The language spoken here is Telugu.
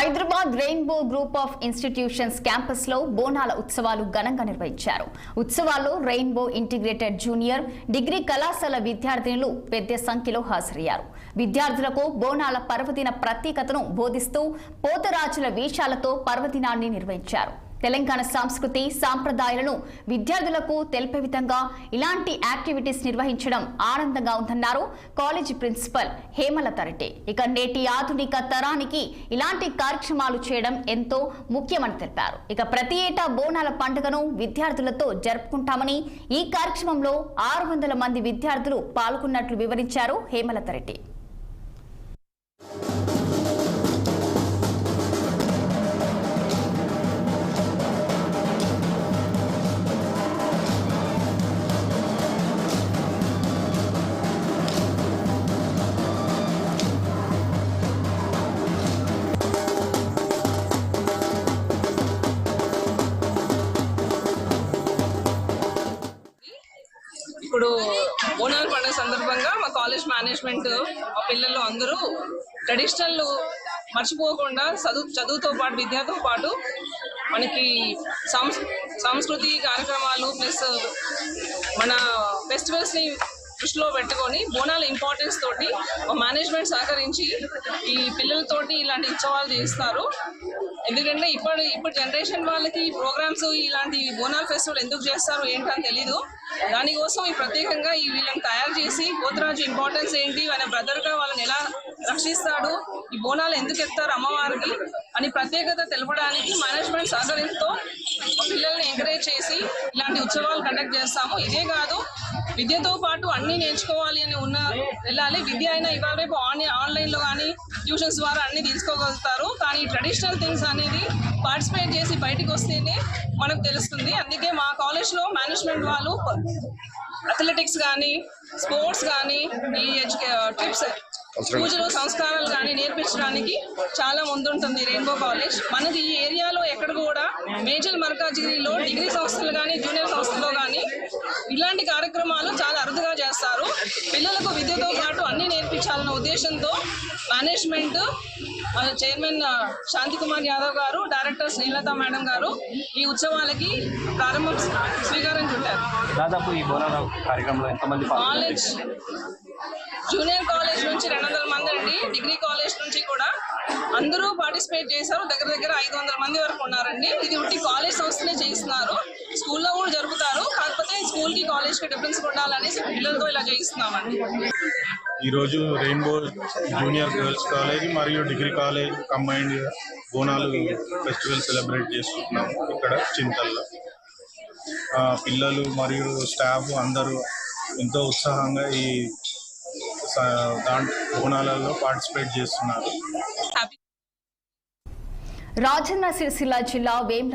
Hyderabad rainbow group of institutions క్యాంపస్లో బోనాల ఉత్సవాలు ఘనంగా నిర్వహించారు. ఉత్సవాల్లో రెయిన్బో ఇంటిగ్రేటెడ్ జూనియర్ డిగ్రీ కళాశాల విద్యార్థినులు పెద్ద సంఖ్యలో హాజరయ్యారు. విద్యార్థులకు బోనాల పర్వదిన ప్రత్యేకతను బోధిస్తూ పోతరాజుల వేషాలతో పర్వదినాన్ని నిర్వహించారు. తెలంగాణ సంస్కృతి సాంప్రదాయాలను విద్యార్థులకు తెలిపే విధంగా ఇలాంటి యాక్టివిటీస్ నిర్వహించడం ఆనందంగా ఉందన్నారు కాలేజీ ప్రిన్సిపల్ హేమలత రెడ్డి. ఇక నేటి ఆధునిక తరానికి ఇలాంటి కార్యక్రమాలు చేయడం ఎంతో ముఖ్యమని తెలిపారు. ఇక ప్రతి ఏటా బోనాల పండుగను విద్యార్థులతో జరుపుకుంటామని ఈ కార్యక్రమంలో ఆరు వందల మంది విద్యార్థులు పాల్గొన్నట్లు వివరించారు హేమలత రెడ్డి. ఇప్పుడు బోనాల పండుగ సందర్భంగా మా కాలేజ్ మేనేజ్మెంట్ మా పిల్లలు అందరూ ట్రెడిషనల్ మర్చిపోకుండా చదువు చదువుతో పాటు విద్యతో పాటు మనకి సంస్ సంస్కృతి కార్యక్రమాలు ప్లస్ మన ఫెస్టివల్స్ని దృష్టిలో పెట్టుకొని బోనాల ఇంపార్టెన్స్ తోటి మేనేజ్మెంట్ సహకరించి ఈ పిల్లలతోటి ఇలాంటి ఉత్సవాలు చేస్తారు. ఎందుకంటే ఇప్పుడు ఇప్పుడు జనరేషన్ వాళ్ళకి ప్రోగ్రామ్స్ ఇలాంటి బోనాల్ ఫెస్టివల్ ఎందుకు చేస్తారు ఏంటని తెలీదు. దానికోసం ఈ ప్రత్యేకంగా ఈ వీళ్ళని తయారు చేసి కోతరాజు ఇంపార్టెన్స్ ఏంటి వాళ్ళ బ్రదర్గా వాళ్ళని ఎలా రక్షిస్తాడు ఈ బోనాలు ఎందుకు ఎత్తారు అమ్మవారికి అని ప్రత్యేకత తెలపడానికి మేనేజ్మెంట్ సహకరిస్తూ పిల్లల్ని ఎంకరేజ్ చేసి ఇలాంటి ఉత్సవాలు కండక్ట్ చేస్తాము. ఇదే కాదు విద్యతో పాటు అన్ని నేర్చుకోవాలి అని ఉన్న వెళ్ళాలి. విద్య అయినా ఇవాళ రేపు ఆన్ ఆన్లైన్లో కానీ ట్యూషన్స్ ద్వారా అన్ని తీసుకోగలుగుతారు. కానీ ట్రెడిషనల్ థింగ్స్ అనేది పార్టిసిపేట్ చేసి బయటకు వస్తేనే మనకు తెలుస్తుంది. అందుకే మా కాలేజ్లో మేనేజ్మెంట్ వాళ్ళు అథ్లెటిక్స్ కానీ స్పోర్ట్స్ కానీ ఈ ట్రిప్స్ పూజలు సంస్కారాలు కానీ నేర్పించడానికి చాలా ముందుంటుంది రెయిన్బో కాలేజ్ మనది ఈ ఏరియాలో ఎక్కడ కూడా మేజర్ మర్కాజిగిరిలో డిగ్రీ సంస్థలు కానీ జూనియర్ సంస్థల్లో కానీ ఇలాంటి కార్యక్రమాలు చాలా అరుదుగా చేస్తారు. పిల్లలకు విద్యతో పాటు అన్ని నేర్పించాలన్న ఉద్దేశంతో మేనేజ్మెంట్ మన చైర్మన్ ఆ, శాంతి కుమార్ యాదవ్ గారు డైరెక్టర్ శ్రీలత మేడం గారు ఈ ఉత్సవాలకి ప్రారంభం స్వీకారం చుట్టారు. దాదాపు ఈ బోనాల కార్యక్రమంలో ఎంతమంది కాలేజ్ జూనియర్ కాలేజ్ నుంచి రెండు వందల మంది అండి డిగ్రీ కాలేజ్ నుంచి కూడా. అందరూ పార్టిసిపేట్ చేశారు. దగ్గర దగ్గర ఐదు వందల మంది వరకు ఉన్నారండి. ఇది ఉట్టి కాలేజ్ సంస్థలే చేయిస్తున్నారు. స్కూల్లో కూడా జరుపుతారు. కాకపోతే స్కూల్కి కాలేజ్కి డిఫరెన్స్ ఉండాలనేసి పిల్లలతో ఇలా చేయిస్తున్నామండి. ఈరోజు రెయిన్బో జూనియర్ గర్ల్స్ కాలేజ్ మరియు degree college combined Bonalu festival celebrate చేసుకుంటున్నాము ఇక్కడ చింతల్లో. ఆ, పిల్లలు మరియు స్టాఫ్ అందరూ ఎంతో ఉత్సాహంగా ఈ స- బోనాలలో పార్టిసిపేట్ చేస్తున్నారు. రాజన్న సిరిసిల్ల జిల్లా వేం